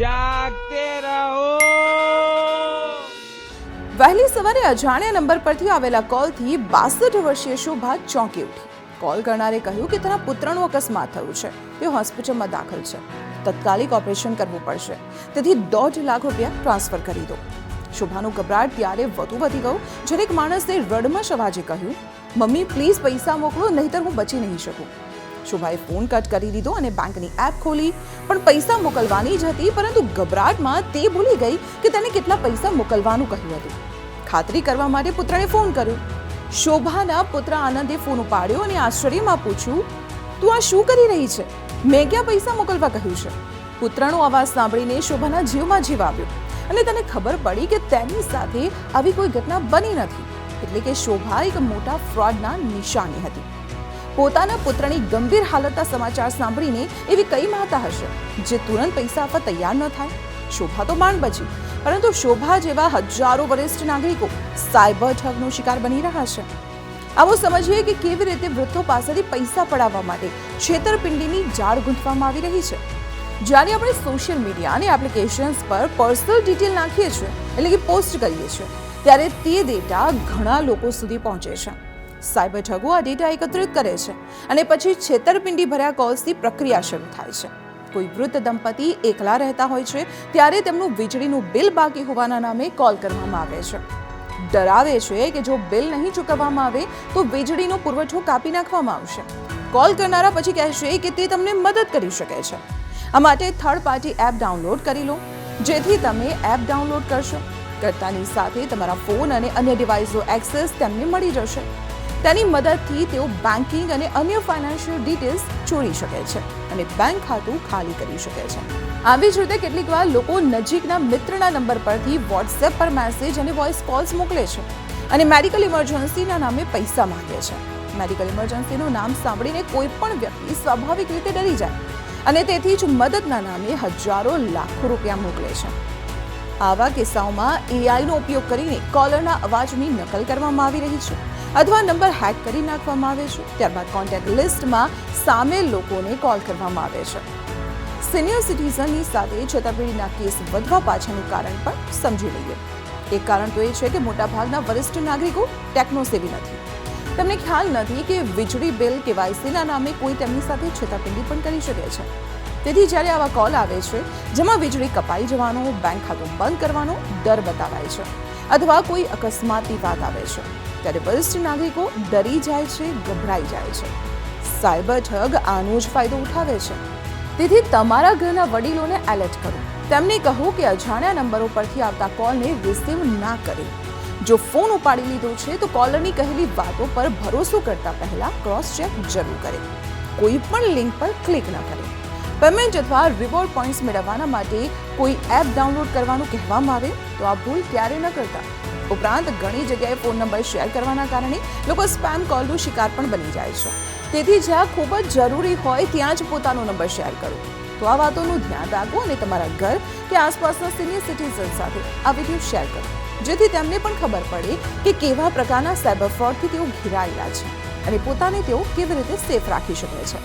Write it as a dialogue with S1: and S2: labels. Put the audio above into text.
S1: જાગતે રહો.
S2: વહેલી સવારે અજાણ્યા નંબર પરથી આવેલા કોલથી બાસઠ વર્ષીય શોભા ચોંકી ઉઠી. કોલ કરનારે કહ્યું કે તેના પુત્રનું અકસ્માત થયું છે. તે હોસ્પિટલમાં દાખલ છે. તત્કાલિક ઓપરેશન કરવું પડશે. તેથી દોઢ લાખ રૂપિયા ટ્રાન્સફર કરી દો. શોભાનું ગભરાટ ત્યારે વધુ વધી ગયું, જ્યારે એક માણસે રડમાં શવાજે કહ્યું, મમ્મી, પ્લીઝ પૈસા મોકલો, નહીંતર હું બચી નહીં શકું. શોભાએ ફોન કટ કરી દીધો અને બેંકની એપ ખોલી. પણ પૈસા મોકલવાની જ હતી, પરંતુ ગભરાટમાં તે ભૂલી ગઈ કે તેને કેટલા પૈસા મોકલવાનું કહ્યું હતું. ખાતરી કરવા માટે પુત્રને ફોન કર્યો. શોભાના પુત્ર આનંદે ફોન ઉપાડ્યો અને આશ્ચર્યમાં પૂછ્યું, તું આ શું કરી રહી છે? મેં ક્યાં પૈસા મોકલવા કહ્યું છે? પુત્રનો અવાજ સાંભળીને શોભાના જીવમાં જીવ આવ્યો અને તેને ખબર પડી કે તેની સાથે આવી કોઈ ઘટના બની નથી. એટલે કે શોભા એક મોટા ફ્રોડના નિશાની હતી. પોતાના પુત્રની ગંભીર હાલતના સમાચાર સાંભળીને એવી કઈ માતા હશે, જે તુરંત પૈસા આપવા તૈયાર ન થાય? શોભા તો માંડ બચી પરંતુ શોભા જેવા હજારો વરિષ્ઠ નાગરિકો સાયબર ઠગનો શિકાર બની રહ્યા છે. આવો સમજીએ કે કેવી રીતે વૃદ્ધો પાસેથી પૈસા પડાવવા માટે છેતરપિંડીની જાળ ગૂંથવામાં આવી રહી છે. જ્યારે આપણે સોશિયલ મીડિયા અને એપ્લિકેશન્સ પર પર્સનલ ડિટેલ નાખીએ છીએ, એટલે કે પોસ્ટ કરીએ છીએ, ત્યારે તે ડેટા ઘણા લોકો સુધી પહોંચે છે. સાયબર ઠગો આ ડેટા એકત્રિત કરે છે અને પછી છેતરપિંડી ભર્યા કોલ્સની પ્રક્રિયા શરૂ થાય છે. કોઈ વૃદ્ધ દંપતી એકલા રહેતા હોય છે ત્યારે તેમનું વીજળીનું બિલ બાકી હોવાના નામે કોલ કરવામાં આવે છે. ડરાવે છે કે જો બિલ નહીં ચૂકવવામાં આવે તો વીજળીનો પુરવઠો કાપી નાખવામાં આવશે. કોલ કરનારા પછી કહેશે કે તે તમને મદદ કરી શકે છે. આ માટે થર્ડ પાર્ટી એપ ડાઉનલોડ કરી લો, જેથી તમે એપ ડાઉનલોડ કરશો. કરતાની સાથે તમારા ફોન અને અન્ય ડિવાઇસનો એક્સેસ તેમને મળી જશે. તેની મદદથી તેઓ બેન્કિંગ અને અન્ય ફાઇનાન્શિયલ ડિટેલ્સ ચોરી શકે છે અને બેંક ખાતું ખાલી કરી શકે છે. આવી જ રીતે કેટલીક વાર લોકો નજીકના મિત્રના નંબર પરથી વોટ્સએપ પર મેસેજ અને વોઇસ કોલ્સ મોકલે છે અને મેડિકલ ઇમરજન્સીના નામે પૈસા માંગે છે. મેડિકલ ઇમરજન્સીનું નામ સાંભળીને કોઈ પણ વ્યક્તિ સ્વાભાવિક રીતે ડરી જાય અને તેથી જ મદદના નામે હજારો લાખો રૂપિયા મોકલે છે. આવા કિસ્સાઓમાં એઆઈનો ઉપયોગ કરીને કોલરના અવાજની નકલ કરવામાં આવી રહી છે. અથવા નંબર હેક કરી નાખવામાં આવે છે. ત્યારબાદ કોન્ટેક્ટ લિસ્ટમાં સામેલ લોકોને કોલ કરવામાં આવે છે. સિનિયર સિટીઝનની સાથે છેતરપિંડીના કેસ વધવા પાછળનું કારણ પણ સમજી લઈએ. એક કારણ તો એ છે કે મોટાભાગના વરિષ્ઠ નાગરિકો ટેકનોસેવી નથી. તમને ખ્યાલ નથી કે વીજળી બિલ કેવાયસીના નામે કોઈ તેમની સાથે છેતરપિંડી પણ કરી શકે છે. તેથી જ્યારે આવા કોલ આવે છે, જેમાં વીજળી કપાઈ જવાનો બેંક ખાતું બંધ કરવાનો ડર બતાવાય છે. અથવા કોઈ અકસ્માતની વાત આવે છે. ત્યારે વરિષ્ઠ નાગરિકો ડરી જાય છે, ગભરાઈ જાય છે. સાયબર ઠગ આનો જ ફાયદો ઉઠાવે છે. તેથી તમારા ઘરના વડીલોને એલર્ટ કરો. તેમને કહો કે અજાણ્યા નંબરો પરથી આવતા કોલને રિસીવ ના કરે. જો ફોન ઉપાડી લીધો છે, તો કોલરની કહેલી વાતો પર ભરોસો કરતા પહેલા ક્રોસ ચેક જરૂર કરે. કોઈ પણ લિંક પર ક્લિક ન કરે. પેમેન્ટ અથવા રિવોર્ડ પોઈન્ટ્સ મેળવવાના માટે કોઈ એપ ડાઉનલોડ કરવાનું કહેવામાં આવે તો આ ભૂલ ક્યારે ન કરતા. ઉપરાંત ઘણી જગ્યાએ ફોન નંબર શેર કરવાના કારણે લોકો સ્પેમ કોલનો શિકાર પણ બની જાય છે. તેથી જ્યાં ખૂબ જ જરૂરી હોય ત્યાં જ પોતાનો નંબર શેર કરો. તો આ વાતોનું ધ્યાન રાખો અને તમારા ઘર કે આસપાસના સિનિયર સિટીઝન સાથે આ વીડિયો શેર કરો. જેથી તેમને પણ ખબર પડે કે કેવા પ્રકારના સાયબર ફ્રોડથી તેઓ ઘેરાયેલા છે અને પોતાને તેઓ કેવી રીતે સેફ રાખી શકે છે.